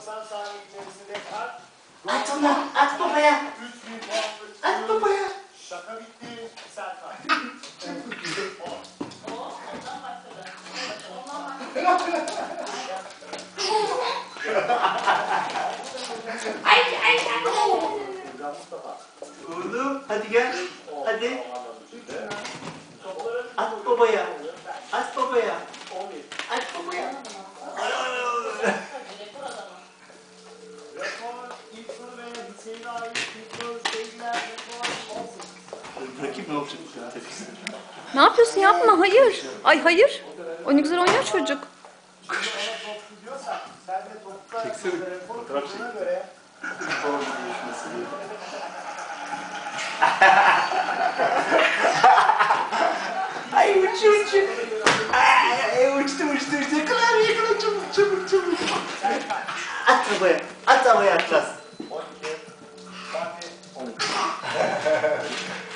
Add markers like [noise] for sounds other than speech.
90 saniye içerisinde kaç? At ona, at babaya. 3 bin puanlık At babaya. Şaka bitti. Serkan. [laughs] Ay ay ay. Hocam Mustafa. Oğlum hadi gel. O Hadi. anladım şimdi. Topların At babaya. At babaya. 11. At babaya. Ve Hüseyin'e ait İlknur sevgiler rekor 18. Bırakayım ne olacak? Ne yapıyorsun yapma hayır. Ay hayır. O ne güzel oynuyor çocuk. Çeksene, fotoğraf çek. kırdığına göre Ay uçu uçu. Ay uçtu uçtu uçtu. Yakala yakala çabuk çabuk çabuk. At babaya. At babaya atlas. Yeah. [laughs]